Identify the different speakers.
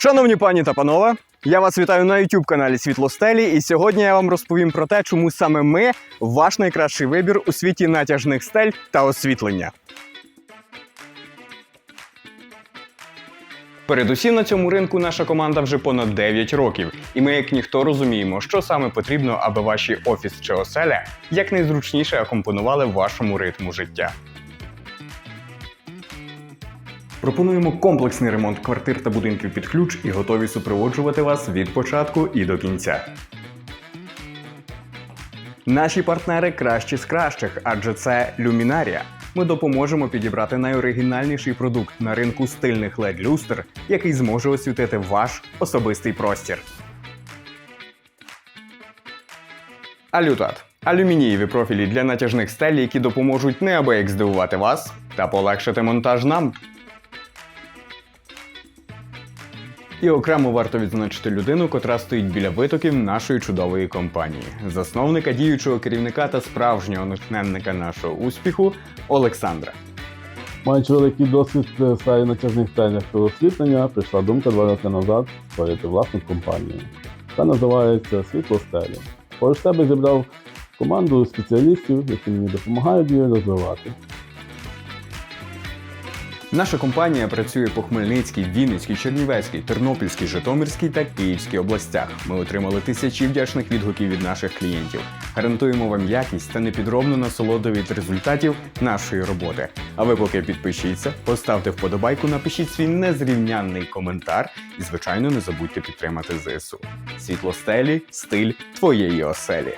Speaker 1: Шановні пані та панове, я вас вітаю на youtube каналі Світлостелі, і сьогодні я вам розповім про те, чому саме ми ваш найкращий вибір у світі натяжних стель та освітлення. Передусім на цьому ринку наша команда вже понад 9 років, і ми, як ніхто, розуміємо, що саме потрібно, аби ваші офіс чи оселя якнайзручніше акомпонували вашому ритму життя. Пропонуємо комплексний ремонт квартир та будинків під ключ і готові супроводжувати вас від початку і до кінця. Наші партнери кращі з кращих, адже це люмінарія. Ми допоможемо підібрати найоригінальніший продукт на ринку стильних led люстр, який зможе освітити ваш особистий простір. Алютат алюмінієві профілі для натяжних стель, які допоможуть неабияк здивувати вас та полегшити монтаж нам. І окремо варто відзначити людину, котра стоїть біля витоків нашої чудової компанії, засновника, діючого керівника та справжнього натхненника нашого успіху Олександра.
Speaker 2: Маючи великий досвід в сфері натяжних та освітлення, прийшла думка два роки назад створити власну компанію. Та називається Світлостелі. Поруч себе зібрав команду спеціалістів, які мені допомагають її розвивати.
Speaker 1: Наша компанія працює по Хмельницькій, Вінницькій, Чернівецькій, Тернопільській, Житомирській та Київській областях. Ми отримали тисячі вдячних відгуків від наших клієнтів. Гарантуємо вам якість та непідробну насолоду від результатів нашої роботи. А ви поки підпишіться, поставте вподобайку, напишіть свій незрівнянний коментар і, звичайно, не забудьте підтримати ЗСУ. Світлостелі, стиль твоєї оселі.